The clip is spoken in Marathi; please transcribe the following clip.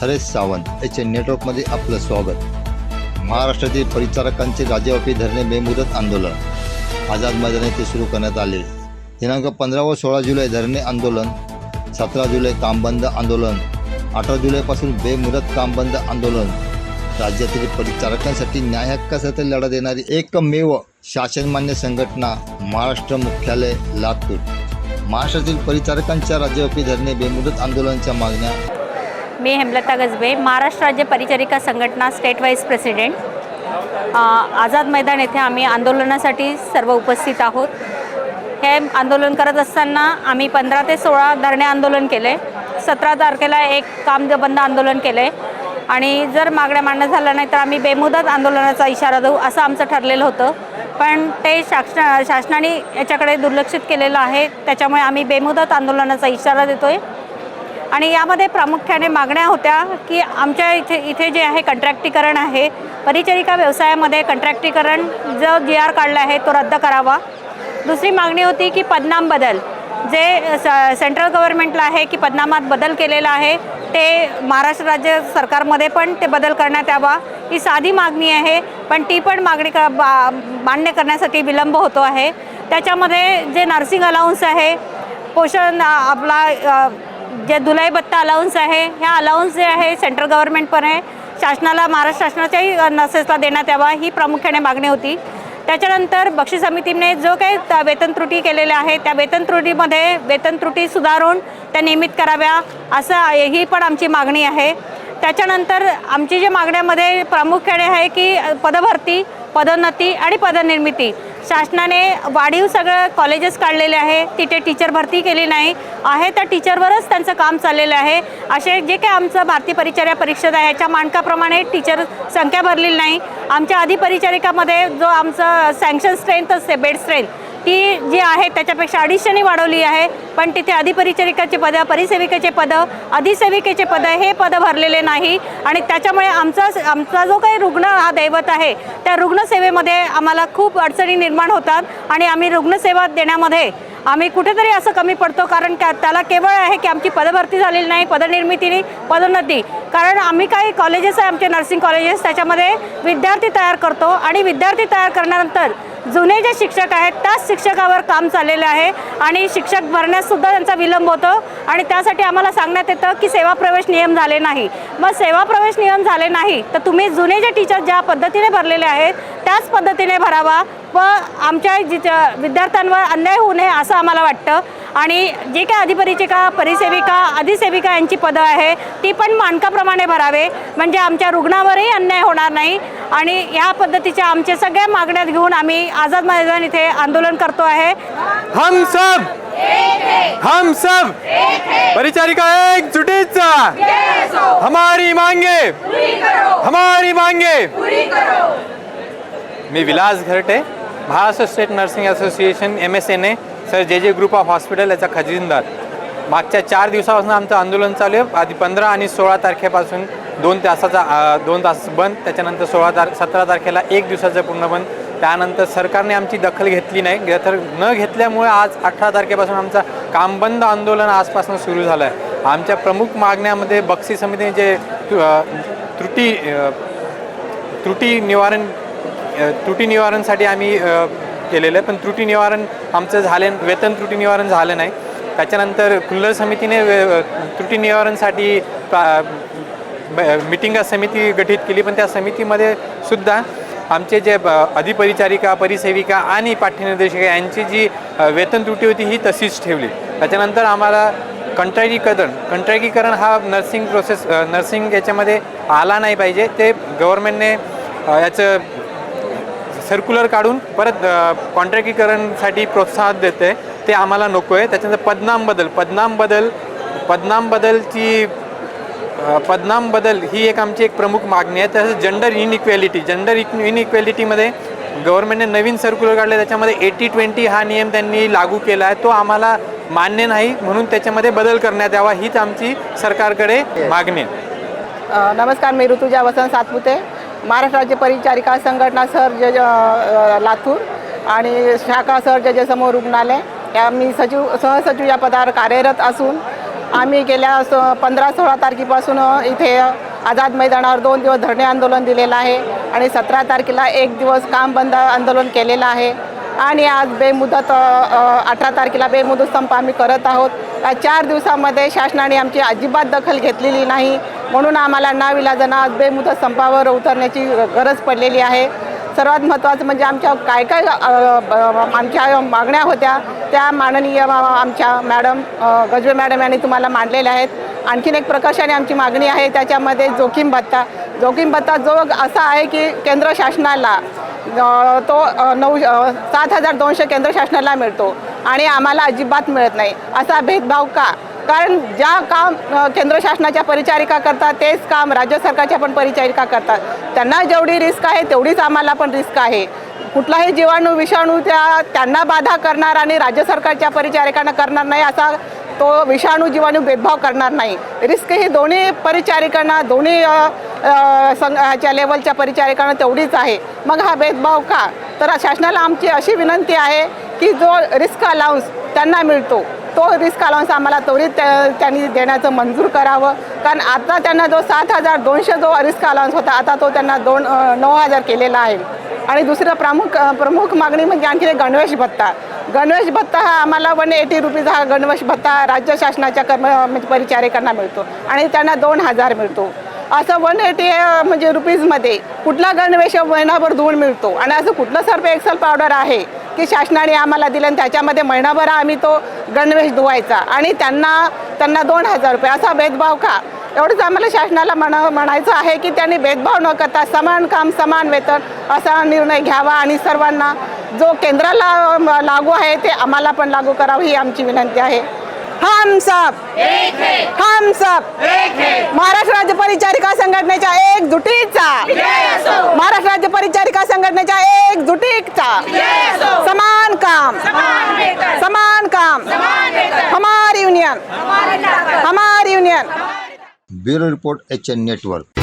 हरेश सावंत याच्या नेटवर्कमध्ये आपलं स्वागत. महाराष्ट्रातील परिचारकांचे राज्यव्यापी धरणे बेमुदत आंदोलन. आझाद मैदान येथे सुरू करण्यात आले. दिनांक पंधरा व सोळा जुलै धरणे आंदोलन सतरा जुलै कामबंद आंदोलन अठरा जुलैपासून बेमुदत कामबंद आंदोलन. राज्यातील परिचारकांसाठी न्याय हक्कासाठी लढा देणारी एकमेव शासनमान्य संघटना महाराष्ट्र मुख्यालय लातूर. महाराष्ट्रातील परिचारकांच्या राज्यव्यापी धरणे बेमुदत आंदोलनाच्या मागण्या मी हेमलता गजबे महाराष्ट्र राज्य परिचारिका संघटना state wise president. Azad Maidan येथे आम्ही आंदोलनासाठी सर्व उपस्थित आहोत. हे आंदोलन करत असताना आम्ही पंधरा ते सोळा धरणे आंदोलन केले. सतरा तारखेला एक काम बंद आंदोलन केले. आणि जर मागण्या मान्य झाल्या नाही तर आम्ही बेमुदत आंदोलनाचा इशारा देऊ असं आमचं ठरलेलं होतं. पण ते शासना शासनाने याच्याकडे दुर्लक्षित केलेलं आहे. त्याच्यामुळे आम्ही बेमुदत आंदोलनाचा इशारा देतो आहे आणि यामध्ये प्रामुख्याने मागण्या होत्या की आमच्या इथे इथे जे आहे कंट्रॅक्टीकरण आहे परिचारिका व्यवसायामध्ये कंट्रॅक्टीकरण जो जी आर काढला आहे तो रद्द करावा. दुसरी मागणी होती की पदनाम बदल जे स सेंट्रल गव्हर्नमेंटला आहे की पदनामात बदल केलेला आहे ते महाराष्ट्र राज्य सरकारमध्ये पण ते बदल करण्यात यावा. ही साधी मागणी आहे पण ती पण मागणी का बा मान्य करण्यासाठी विलंब होतो आहे. त्याच्यामध्ये जे नर्सिंग अलाउन्स आहे पोषण आपला जे दुलाई भत्ता अलाउन्स आहे ह्या अलाउन्स जे आहे सेंट्रल गव्हर्नमेंट पण आहे. शासनाला महाराष्ट्र शासनाच्याही नर्सेसला देण्यात यावा ही प्रामुख्याने मागणी होती. त्याच्यानंतर बक्षीस समितीने जो काही त- वेतन त्रुटी केलेल्या आहे त्या वेतन त्रुटीमध्ये वेतन त्रुटी सुधारून त्या नियमित कराव्या असं ही पण आमची मागणी आहे. त्याच्यानंतर आमची जे मागण्यामध्ये प्रामुख्याने आहे की पदभरती पदोन्नती आणि पदनिर्मिती. शासनाने वाढीव सगळं कॉलेजेस काढलेले आहे. तिथे टीचर भरती केली नाही. आहे त्या टीचरवरच त्यांचं काम चाललेलं आहे. असे जे काही आमचं भारतीय परिचर्या परिषद आहे याच्या मानकाप्रमाणे टीचर संख्या भरलेली नाही. आमच्या आधी परिचारिकामध्ये जो आमचं सँक्शन स्ट्रेंथ असते बेड स्ट्रेंथ ती जी आहे त्याच्यापेक्षा अडीचशेने वाढवली आहे. पण तिथे अधिपरिचारिकाचे पदं परिसेविकेचे पदं अधिसेविकेचे पदं हे पदं भरलेले नाही. आणि त्याच्यामुळे आमचा आमचा जो काही रुग्ण हा दैवत आहे त्या रुग्णसेवेमध्ये आम्हाला खूप अडचणी निर्माण होतात. आणि आम्ही रुग्णसेवा देण्यामध्ये आम्ही कुठेतरी असं कमी पडतो कारण त्या त्याला केवळ आहे की आमची पदभरती झालेली नाही पदनिर्मितीने पदोन्नती कारण आम्ही काही कॉलेजेस आहे आमचे नर्सिंग कॉलेजेस त्याच्यामध्ये विद्यार्थी तयार करतो. आणि विद्यार्थी तयार करण्यानंतर जुने जे शिक्षक आहेत त्याच शिक्षकावर काम चाललेलं आहे आणि शिक्षक भरण्याससुद्धा त्यांचा विलंब होतो आणि त्यासाठी आम्हाला सांगण्यात येतं की सेवा प्रवेश नियम झाले नाही. मग सेवा प्रवेश नियम झाले नाही तर तुम्ही जुने जे टीचर ज्या पद्धतीने भरलेले आहेत त्याच पद्धतीने भरावा व आमच्या जिथं विद्यार्थ्यांवर अन्याय होऊ नये असं आम्हाला वाटतं. आणि जे काही अधिपरिचिका परिसेविका अधिसेविका यांची पदं आहे ती पण मानकाप्रमाणे भरावे. म्हणजे आमच्या रुग्णावरही अन्याय होणार नाही. आणि ह्या पद्धतीच्या आमच्या सगळ्या मागण्या घेऊन आम्ही आझाद मैदान इथे आंदोलन करतो आहे. हम सब! हम सब! परिचारिका एकजुटीचा हमारी मांगे! हमारी मांगे! मी Vilas Gharte Maharashtra state nursing association M S N A sir J J group of hospital याचा खजिनदार. मागच्या चार दिवसापासून आमचं आंदोलन चालू आहे. आधी पंधरा आणि सोळा तारखेपासून दोन तासाचा दोन तास बंद त्याच्यानंतर सोळा तार सतरा तारखेला एक दिवसाचं पूर्ण बंद. त्यानंतर सरकारने आमची दखल घेतली नाही. तर न घेतल्यामुळे आज अठरा तारखेपासून आमचा कामबंद आंदोलन आजपासून सुरू झालं आहे. आमच्या प्रमुख मागण्यामध्ये बक्षी समितीने जे त्रुटी त्रुटी निवारण त्रुटी निवारणसाठी आम्ही केलेलं आहे. पण त्रुटी निवारण आमचं झाले वेतन त्रुटी निवारण झालं नाही. त्याच्यानंतर कुल्लर समितीने त्रुटी निवारणसाठी मिटिंग समिती गठीत केली. पण त्या समितीमध्ये सुद्धा आमचे जे अधिपरिचारिका परिसेविका आणि पाठ्यनिर्देशिका यांची जी वेतन त्रुटी होती ही तशीच ठेवली. त्याच्यानंतर आम्हाला कंत्राटीकरण कंत्राटीकरण हा नर्सिंग प्रोसेस नर्सिंग याच्यामध्ये आला नाही पाहिजे. ते गव्हर्मेंटने याचं सर्क्युलर काढून परत कॉन्ट्रॅक्टीकरणसाठी प्रोत्साहन देते. ते आम्हाला नको आहे त्याच्यानंतर पदनाम बदल. पदनाम बदल पदनाम बदलची पदनाम बदल ही एक आमची एक प्रमुख मागणी आहे. तसंच जेंडर इनइक्वॅलिटी जेंडर इनइक्वॅलिटीमध्ये गव्हर्नमेंटने नवीन सर्क्युलर काढले त्याच्यामध्ये एटी ट्वेंटी हा नियम त्यांनी लागू केला आहे. तो आम्हाला मान्य नाही. म्हणून त्याच्यामध्ये बदल करण्यात यावा हीच आमची सरकारकडे मागणी आहे. नमस्कार. मी ऋतुजा वसंत सातपुते. महाराष्ट्र राज्य परिचारिका संघटना सर जज लातूर आणि शाखा सर जजेसमोर रुग्णालय. या मी सचिव सहसचिव या पदावर कार्यरत असून आम्ही गेल्या स पंधरा सोळा तारखेपासून इथे आझाद मैदानावर दोन दिवस धरणे आंदोलन दिलेलं आहे आणि सतरा तारखेला एक दिवस काम बंद आंदोलन केलेलं आहे. आणि आज बेमुदत अठरा तारखेला बेमुदत संप आम्ही करत आहोत. या चार दिवसामध्ये शासनाने आमची अजिबात दखल घेतलेली नाही. म्हणून आम्हाला नाविलाजानं आज बेमुदत संपावर उतरण्याची गरज पडलेली आहे. सर्वात महत्त्वाचं म्हणजे आमच्या काय काय आमच्या मागण्या होत्या त्या माननीय आमच्या मॅडम गजबे मॅडम यांनी तुम्हाला मांडलेल्या आहेत. आणखीन एक प्रकर्षाने आमची मागणी आहे त्याच्यामध्ये जोखीम भत्ता. जोखीम भत्ता जो असा आहे की केंद्र शासनाला तो नऊ सात हजार दोनशे केंद्र शासनाला मिळतो आणि आम्हाला अजिबात मिळत नाही. असा भेदभाव का? कारण ज्या काम केंद्र शासनाच्या परिचारिका करतात तेच काम राज्य सरकारच्या पण परिचारिका करतात. त्यांना जेवढी रिस्क आहे तेवढीच आम्हाला पण रिस्क आहे. कुठलाही जीवाणू विषाणू त्या त्यांना बाधा करणार आणि राज्य सरकारच्या परिचारिकांना करणार नाही असा तो विषाणू जीवाणू भेदभाव करणार नाही. रिस्क ही दोन्ही परिचारिकांना दोन्ही संघाच्या लेवलच्या परिचारिकांना तेवढीच आहे. मग हा भेदभाव का? तर शासनाला आमची अशी विनंती आहे की जो रिस्क अलाउन्स त्यांना मिळतो. तो रिस्क अलाउन्स आम्हाला त्वरित त्यांनी देण्याचं मंजूर करावं. कारण आता त्यांना जो सात हजार दोनशे जो रिस्क अलाउन्स होता आता तो त्यांना दोन नऊ हजार केलेला आहे. आणि दुसरं प्रमुख प्रमुख मागणी म्हणजे आणखी एक गणवेश भत्ता. गणवेश भत्ता हा आम्हाला वन एटी रुपीज हा गणवेश भत्ता राज्य शासनाच्या कर्म म्हणजे परिचारिकांना मिळतो. आणि त्यांना दोन हजार मिळतो. असं वन एटी म्हणजे रुपीजमध्ये कुठला गणवेश महिनाभर धुवून मिळतो? आणि असं कुठलं सर्फ एक्सल पावडर आहे की शासनाने आम्हाला दिलं आणि त्याच्यामध्ये महिनाभर आम्ही तो गणवेश धुवायचा. आणि त्यांना त्यांना दोन हजार रुपये असा भेदभाव का? एवढंच आम्हाला शासनाला म्हणा म्हणायचं आहे की त्यांनी भेदभाव न करता समान काम समान वेतन असा निर्णय घ्यावा आणि सर्वांना जो केंद्राला लागू आहे ते आम्हाला पण लागू करावं ही आमची विनंती आहे. हम सब हम सब महाराष्ट्र राज्य परिचारिका संघटनेच्या एकजुटीचा महाराष्ट्र राज्य परिचारिका संघटनेच्या एकजुटीचा समान काम. समान काम. हमारी यूनियन हमारी union bureau report H N network.